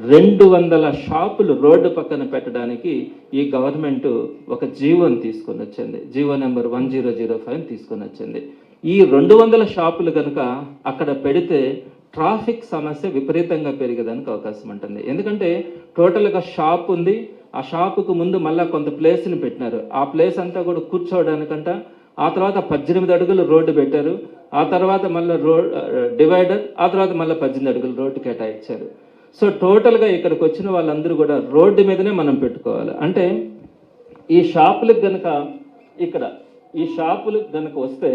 రెండు వందల షాపులు రోడ్డు పక్కన పెట్టడానికి ఈ గవర్నమెంట్ ఒక జీవోని తీసుకొని వచ్చింది. GO number one zero zero five తీసుకొని వచ్చింది. ఈ రెండు వందల షాపులు కనుక అక్కడ పెడితే ట్రాఫిక్ సమస్య విపరీతంగా పెరిగేదానికి అవకాశం ఉంటుంది. ఎందుకంటే టోటల్గా షాప్ ఉంది. ఆ షాపుకు ముందు మళ్ళీ కొంత ప్లేస్ని పెట్టినారు. ఆ ప్లేస్ అంతా కూడా కూర్చోవడానికంట. ఆ తర్వాత పద్దెనిమిది అడుగులు రోడ్డు పెట్టారు. ఆ తర్వాత మళ్ళీ రోడ్ డివైడర్ ఆ తర్వాత మళ్ళీ పద్దెనిమిది అడుగులు రోడ్డు కేటాయించారు. సో టోటల్గా ఇక్కడికి వచ్చిన వాళ్ళందరూ కూడా రోడ్డు మీదనే మనం పెట్టుకోవాలి. అంటే ఈ షాపులకు గనక ఇక్కడ ఈ షాపులకు గనక వస్తే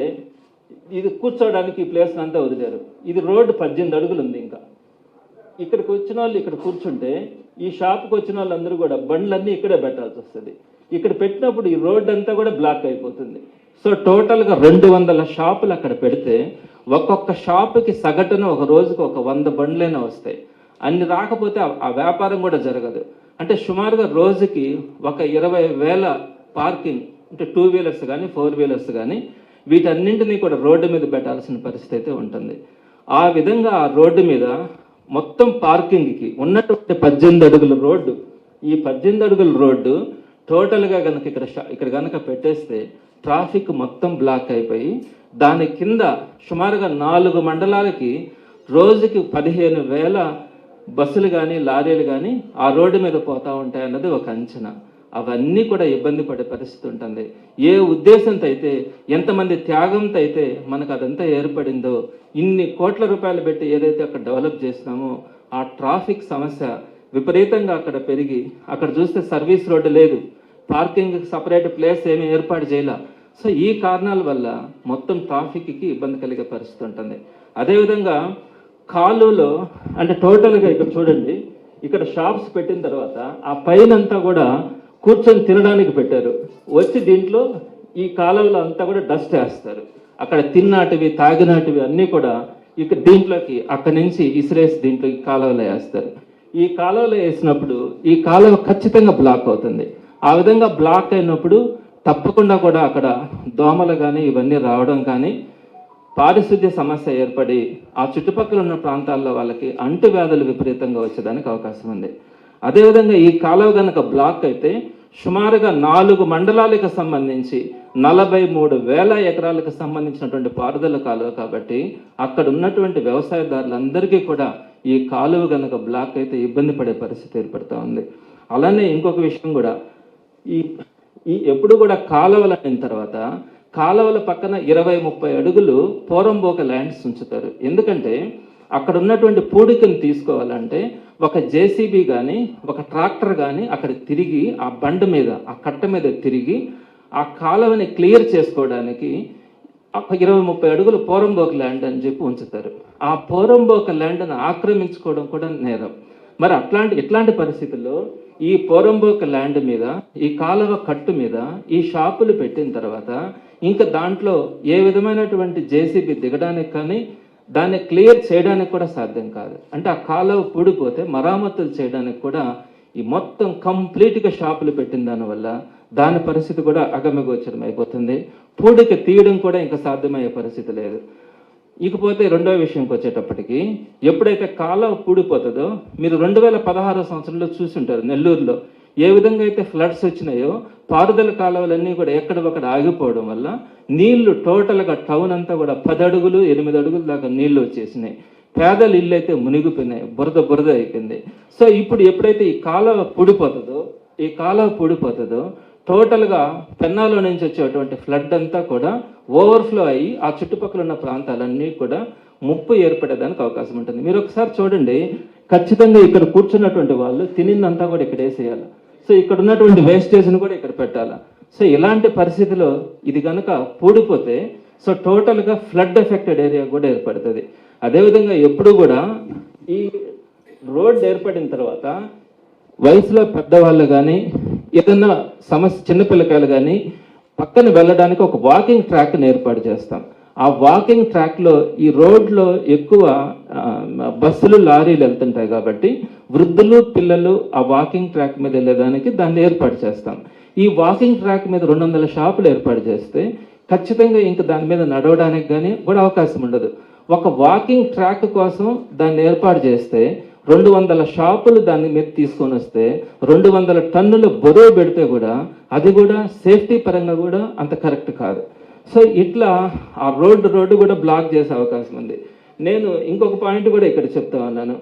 ఇది కూర్చోవడానికి ఈ ప్లేస్ అంతా వదిలేరు. ఇది రోడ్డు పద్దెనిమిది అడుగులు ఉంది ఇంకా. ఇక్కడికి వచ్చిన వాళ్ళు ఇక్కడ కూర్చుంటే ఈ షాప్కి వచ్చిన వాళ్ళందరూ కూడా బండ్లన్నీ ఇక్కడే పెట్టాల్సి వస్తుంది. ఇక్కడ పెట్టినప్పుడు ఈ రోడ్డు అంతా కూడా బ్లాక్ అయిపోతుంది. సో టోటల్గా రెండు వందల షాపులు అక్కడ పెడితే ఒక్కొక్క షాపుకి సగటున ఒక రోజుకి ఒక వంద బండ్లైనా వస్తాయి. అన్ని రాకపోతే ఆ- వ్యాపారం కూడా జరగదు. అంటే సుమారుగా రోజుకి ఒక ఇరవై వేల పార్కింగ్ అంటే టూ వీలర్స్ కానీ ఫోర్ వీలర్స్ కానీ వీటన్నింటినీ కూడా రోడ్డు మీద పెట్టాల్సిన పరిస్థితి అయితే ఉంటుంది. ఆ విధంగా ఆ రోడ్డు మీద మొత్తం పార్కింగ్కి ఉన్నటువంటి పద్దెనిమిది అడుగుల రోడ్డు ఈ పద్దెనిమిది అడుగుల రోడ్డు టోటల్గా కనుక ఇక్కడ ఇక్కడ కనుక పెట్టేస్తే ట్రాఫిక్ మొత్తం బ్లాక్ అయిపోయి దాని కింద సుమారుగా నాలుగు మండలాలకి రోజుకి పదిహేను వేల బస్సులు కానీ లారీలు కానీ ఆ రోడ్డు మీద పోతా ఉంటాయి అన్నది ఒక అంచనా. అవన్నీ కూడా ఇబ్బంది పడే పరిస్థితి ఉంటుంది. ఏ ఉద్దేశంతో అయితే ఎంతమంది త్యాగంతో అయితే మనకు అదంతా ఏర్పడిందో ఇన్ని కోట్ల రూపాయలు పెట్టి ఏదైతే అక్కడ డెవలప్ చేసినామో ఆ ట్రాఫిక్ సమస్య విపరీతంగా అక్కడ పెరిగి అక్కడ చూస్తే సర్వీస్ రోడ్డు లేదు. పార్కింగ్ సపరేట్ ప్లేస్ ఏమీ ఏర్పాటు చేయలే. సో ఈ కారణాల వల్ల మొత్తం ట్రాఫిక్కి ఇబ్బంది కలిగే పరిస్థితి ఉంటుంది. అదేవిధంగా కాలువలో అంటే టోటల్గా ఇక్కడ చూడండి ఇక్కడ షాప్స్ పెట్టిన తర్వాత ఆ పైన అంతా కూడా కూర్చొని తినడానికి పెట్టారు. వచ్చి దీంట్లో ఈ కాలువలో అంతా కూడా డస్ట్ వేస్తారు. అక్కడ తిన్నాటివి తాగినాటివి అన్నీ కూడా ఇక దీంట్లోకి అక్కడి నుంచి ఇసిరేసి దీంట్లో ఈ కాలువలో వేస్తారు. ఈ కాలువలో వేసినప్పుడు ఈ కాలువ ఖచ్చితంగా బ్లాక్ అవుతుంది. ఆ విధంగా బ్లాక్ అయినప్పుడు తప్పకుండా కూడా అక్కడ దోమలు కానీ ఇవన్నీ రావడం కానీ పారిశుద్ధ్య సమస్య ఏర్పడి ఆ చుట్టుపక్కల ఉన్న ప్రాంతాల్లో వాళ్ళకి అంటువ్యాధులు విపరీతంగా వచ్చేదానికి అవకాశం ఉంది. అదేవిధంగా ఈ కాలువ గనక బ్లాక్ అయితే సుమారుగా నాలుగు మండలాలకు సంబంధించి నలభై మూడు వేల ఎకరాలకు సంబంధించినటువంటి పారుదల కాలువ కాబట్టి అక్కడ ఉన్నటువంటి వ్యవసాయదారులందరికీ కూడా ఈ కాలువ గనక బ్లాక్ అయితే ఇబ్బంది పడే పరిస్థితి ఏర్పడుతూ ఉంది. అలానే ఇంకొక విషయం కూడా ఈ ఈ ఎప్పుడు కూడా కాలువలు అయిన తర్వాత కాలువల పక్కన ఇరవై ముప్పై అడుగులు పోరంబోక ల్యాండ్స్ ఉంచుతారు ఎందుకంటే అక్కడ ఉన్నటువంటి పూడికను తీసుకోవాలంటే ఒక జేసీబీ కానీ ఒక ట్రాక్టర్ కానీ అక్కడ తిరిగి ఆ బండ మీద ఆ కట్ట మీద తిరిగి ఆ కాలువని క్లియర్ చేసుకోవడానికి ఇరవై ముప్పై అడుగులు పోరంబోక ల్యాండ్ అని చెప్పి ఉంచుతారు. ఆ పోరంబోక ల్యాండ్ను ఆక్రమించుకోవడం కూడా నేరం. మరి అట్లాంటి ఇట్లాంటి పరిస్థితుల్లో ఈ పోరంబోక ల్యాండ్ మీద ఈ కాలువ కట్టు మీద ఈ షాపులు పెట్టిన తర్వాత ఇంకా దాంట్లో ఏ విధమైనటువంటి జేసీబీ దిగడానికి కానీ దాన్ని క్లియర్ చేయడానికి కూడా సాధ్యం కాదు. అంటే ఆ కాలువ పూడిపోతే మరామతులు చేయడానికి కూడా ఈ మొత్తం కంప్లీట్గా షాపులు పెట్టిన దానివల్ల దాని పరిస్థితి కూడా అగమగోచరం అయిపోతుంది. పూడికి తీయడం కూడా ఇంకా సాధ్యమయ్యే పరిస్థితి లేదు. ఇకపోతే రెండో విషయంకి వచ్చేటప్పటికి ఎప్పుడైతే కాలువ పూడిపోతుందో మీరు రెండు వేల పదహారో సంవత్సరంలో చూసుంటారు నెల్లూరులో. ఏ విధంగా అయితే ఫ్లడ్స్ వచ్చినాయో పారుదల కాలువలన్నీ కూడా ఎక్కడ ఆగిపోవడం వల్ల నీళ్ళు టోటల్గా టౌన్ అంతా కూడా పది అడుగులు ఎనిమిది అడుగుల దాకా నీళ్ళు వచ్చేసినాయి. పేదలు ఇల్లు అయితే మునిగిపోయినాయి బురద బురద అయిపోయింది. సో ఇప్పుడు ఎప్పుడైతే ఈ కాలువ పూడిపోతుందో ఈ కాలువ పూడిపోతుందో టోటల్గా పెన్నాలో నుంచి వచ్చేటువంటి ఫ్లడ్ అంతా కూడా ఓవర్ఫ్లో అయ్యి ఆ చుట్టుపక్కల ఉన్న ప్రాంతాలన్నీ కూడా ముప్పు ఏర్పడేదానికి అవకాశం ఉంటుంది. మీరు ఒకసారి చూడండి ఖచ్చితంగా ఇక్కడ కూర్చున్నటువంటి వాళ్ళు తినిందంతా కూడా ఇక్కడ వేసేయాలి. సో ఇక్కడ ఉన్నటువంటి వేస్టేజ్ని కూడా ఇక్కడ పెట్టాలి? సో ఇలాంటి పరిస్థితిలో ఇది కనుక పూడిపోతే సో టోటల్గా ఫ్లడ్ ఎఫెక్టెడ్ ఏరియా కూడా ఏర్పడుతుంది. అదేవిధంగా ఎప్పుడు కూడా ఈ రోడ్ ఏర్పడిన తర్వాత వయసులో పెద్దవాళ్ళు కానీ ఏదన్నా సమస్య చిన్నపిల్లకాయలు కానీ పక్కన వెళ్ళడానికి ఒక వాకింగ్ ట్రాక్ని ఏర్పాటు చేస్తాం. ఆ వాకింగ్ ట్రాక్లో ఈ రోడ్లో ఎక్కువ బస్సులు లారీలు వెళ్తుంటాయి కాబట్టి వృద్ధులు పిల్లలు ఆ వాకింగ్ ట్రాక్ మీద వెళ్ళేదానికి దాన్ని ఏర్పాటు చేస్తాం. ఈ వాకింగ్ ట్రాక్ మీద రెండు వందల షాపులు ఏర్పాటు చేస్తే ఖచ్చితంగా ఇంక దాని మీద నడవడానికి కానీ కూడా అవకాశం ఉండదు. ఒక వాకింగ్ ట్రాక్ కోసం దాన్ని ఏర్పాటు చేస్తే రెండు వందల షాపులు దాని మీద తీసుకొని వస్తే రెండు వందల టన్నులు బరువు పెడితే కూడా అది కూడా సేఫ్టీ పరంగా కూడా అంత కరెక్ట్ కాదు. సో ఇట్లా ఆ రోడ్డు రోడ్డు కూడా బ్లాక్ చేసే అవకాశం ఉంది. నేను ఇంకొక పాయింట్ కూడా ఇక్కడ చెప్తా ఉన్నాను.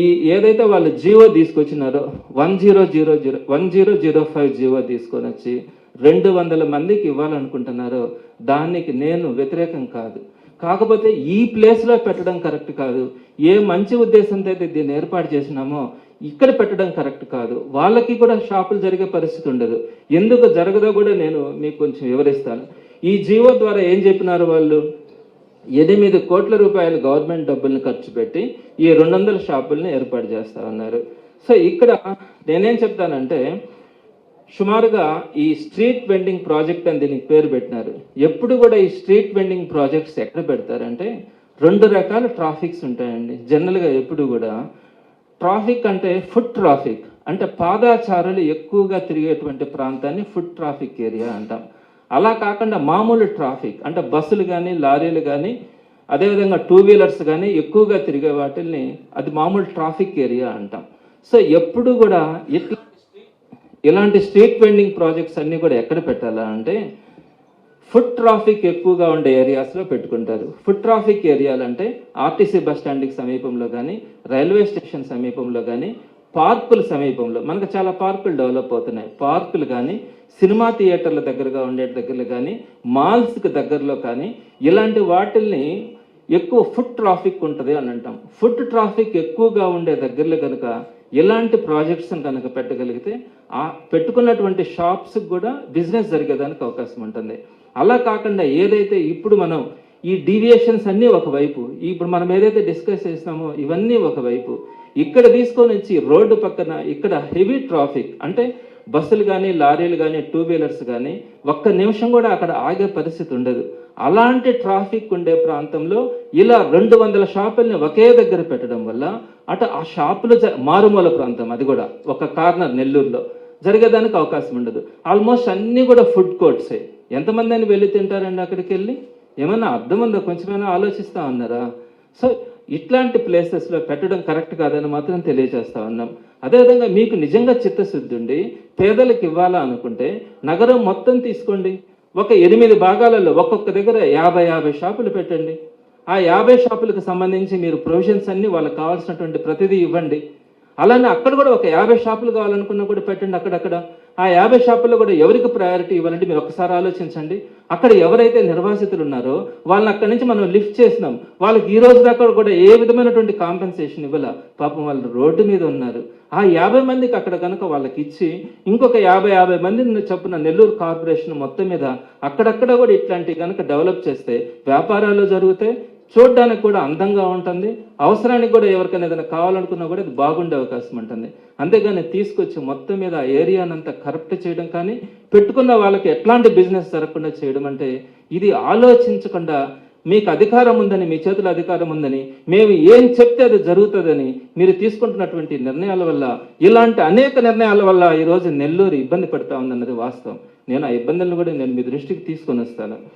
ఈ ఏదైతే వాళ్ళు GO తీసుకొచ్చినారో one zero zero zero one zero zero five GO తీసుకొని వచ్చి రెండు వందల మందికి ఇవ్వాలనుకుంటున్నారో దానికి నేను వ్యతిరేకం కాదు. కాకపోతే ఈ ప్లేస్లో పెట్టడం కరెక్ట్ కాదు. ఏ మంచి ఉద్దేశంతో అయితే దీన్ని ఏర్పాటు చేసినామో ఇక్కడ పెట్టడం కరెక్ట్ కాదు. వాళ్ళకి కూడా షాపులు జరిగే పరిస్థితి ఉండదు. ఎందుకు జరగదో కూడా నేను మీకు కొంచెం వివరిస్తాను. ఈ జీవో ద్వారా ఏం చెప్పినారు వాళ్ళు? ఎనిమిది కోట్ల రూపాయలు గవర్నమెంట్ డబ్బుల్ని ఖర్చు పెట్టి ఈ రెండు వందల షాపుల్ని ఏర్పాటు చేస్తా ఉన్నారు సో ఇక్కడ నేనేం చెప్తానంటే సుమారుగా ఈ స్ట్రీట్ వెండింగ్ ప్రాజెక్ట్ అని దీనికి పేరు పెట్టినారు. ఎప్పుడు కూడా ఈ స్ట్రీట్ వెండింగ్ ప్రాజెక్ట్స్ ఎక్కడ పెడతారంటే రెండు రకాల ట్రాఫిక్స్ ఉంటాయండి. జనరల్గా ఎప్పుడు కూడా ట్రాఫిక్ అంటే ఫుట్ ట్రాఫిక్. అంటే పాదాచారులు ఎక్కువగా తిరిగేటువంటి ప్రాంతాన్ని ఫుట్ ట్రాఫిక్ ఏరియా అంటాం. అలా కాకుండా మామూలు ట్రాఫిక్ అంటే బస్సులు కానీ లారీలు కానీ అదేవిధంగా టూ వీలర్స్ కానీ ఎక్కువగా తిరిగే వాటిల్ని అది మామూలు ట్రాఫిక్ ఏరియా అంటాం. సో ఎప్పుడు కూడా ఇట్లా ఇలాంటి స్ట్రీట్ వెండింగ్ ప్రాజెక్ట్స్ అన్నీ కూడా ఎక్కడ పెట్టాలా అంటే ఫుడ్ ట్రాఫిక్ ఎక్కువగా ఉండే ఏరియాస్లో పెట్టుకుంటారు. ఫుడ్ ట్రాఫిక్ ఏరియాలు అంటే ఆర్టీసీ బస్ స్టాండ్కి సమీపంలో కానీ రైల్వే స్టేషన్ సమీపంలో కానీ పార్కుల సమీపంలో మనకు చాలా పార్కులు డెవలప్ అవుతున్నాయి. పార్కులు కానీ సినిమా థియేటర్ల దగ్గరగా ఉండే దగ్గరలో కానీ మాల్స్కి దగ్గరలో కానీ ఇలాంటి వాటిల్ని ఎక్కువ ఫుడ్ ట్రాఫిక్ ఉంటుంది అని అంటాం. ఫుడ్ ట్రాఫిక్ ఎక్కువగా ఉండే దగ్గరలో కనుక ఇలాంటి ప్రాజెక్ట్స్ని కనుక పెట్టగలిగితే ఆ పెట్టుకున్నటువంటి షాప్స్కి కూడా బిజినెస్ జరిగేదానికి అవకాశం ఉంటుంది. అలా కాకుండా ఏదైతే ఇప్పుడు మనం ఈ డీవియేషన్స్ అన్నీ ఒకవైపు ఇప్పుడు మనం ఏదైతే డిస్కస్ చేసినామో ఇవన్నీ ఒకవైపు ఇక్కడ తీసుకొని వచ్చి రోడ్డు పక్కన ఇక్కడ హెవీ ట్రాఫిక్ అంటే బస్సులు కానీ లారీలు కానీ టూ వీలర్స్ కానీ ఒక్క నిమిషం కూడా అక్కడ ఆగే పరిస్థితి ఉండదు. అలాంటి ట్రాఫిక్ ఉండే ప్రాంతంలో ఇలా రెండు వందల షాపుల్ని ఒకే దగ్గర పెట్టడం వల్ల అటు ఆ షాపులు జ- మారుమూల ప్రాంతం అది కూడా ఒక కార్నర్ నెల్లూరులో. జరిగేదానికి అవకాశం ఉండదు. ఆల్మోస్ట్ అన్నీ కూడా ఫుడ్ కోర్ట్సే. ఎంతమంది అని వెళ్ళి తింటారండి అక్కడికి వెళ్ళి ఏమన్నా అర్థం ఉందా? కొంచెమైనా ఆలోచిస్తా ఉన్నారా? సో ఇట్లాంటి ప్లేసెస్లో పెట్టడం కరెక్ట్ కాదని మాత్రం తెలియజేస్తా ఉన్నాం. అదేవిధంగా మీకు నిజంగా చిత్తశుద్ధి ఉండి పేదలకు ఇవ్వాలా అనుకుంటే నగరం మొత్తం తీసుకోండి. ఒక ఎనిమిది భాగాలలో ఒక్కొక్క దగ్గర యాభై యాభై షాపులు పెట్టండి. ఆ యాభై షాపులకు సంబంధించి మీరు ప్రొవిజన్స్ అన్నీ వాళ్ళకి కావాల్సినటువంటి ప్రతిదీ ఇవ్వండి. అలానే అక్కడ కూడా ఒక యాభై షాపులు కావాలనుకున్నా కూడా పెట్టండి అక్కడక్కడ. ఆ యాభై షాపుల్లో కూడా ఎవరికి ప్రయారిటీ ఇవ్వాలంటే మీరు ఒకసారి ఆలోచించండి. అక్కడ ఎవరైతే నిర్వాసితులు ఉన్నారో వాళ్ళని అక్కడి నుంచి మనం లిఫ్ట్ చేసినాం. వాళ్ళకి ఈ రోజు దాకా కూడా ఏ విధమైనటువంటి కాంపెన్సేషన్ ఇవ్వాల? పాపం వాళ్ళు రోడ్డు మీద ఉన్నారు. ఆ యాభై మందికి అక్కడ కనుక వాళ్ళకి ఇచ్చి ఇంకొక యాభై యాభై మందిని చొప్పున నెల్లూరు కార్పొరేషన్ మొత్తం మీద అక్కడక్కడ కూడా ఇట్లాంటివి కనుక డెవలప్ చేస్తే వ్యాపారాలు జరుగుతాయి చూడడానికి కూడా అందంగా ఉంటుంది. అవసరానికి కూడా ఎవరికైనా ఏదైనా కావాలనుకున్నా కూడా ఇది బాగుండే అవకాశం ఉంటుంది. అంతేగాని తీసుకొచ్చి మొత్తం మీద ఆ ఏరియానంతా కరప్ట్ చేయడం కానీ పెట్టుకున్న వాళ్ళకి ఎట్లాంటి బిజినెస్ జరగకుండా చేయడం అంటే ఇది ఆలోచించకుండా మీకు అధికారం ఉందని మీ చేతుల అధికారం ఉందని మేము ఏం చెప్తే అది జరుగుతుందని మీరు తీసుకుంటున్నటువంటి నిర్ణయాల వల్ల ఇలాంటి అనేక నిర్ణయాల వల్ల ఈరోజు నెల్లూరు ఇబ్బంది పడతా ఉందన్నది వాస్తవం. నేను ఆ ఇబ్బందులను కూడా నేను మీ దృష్టికి తీసుకొని వస్తాను.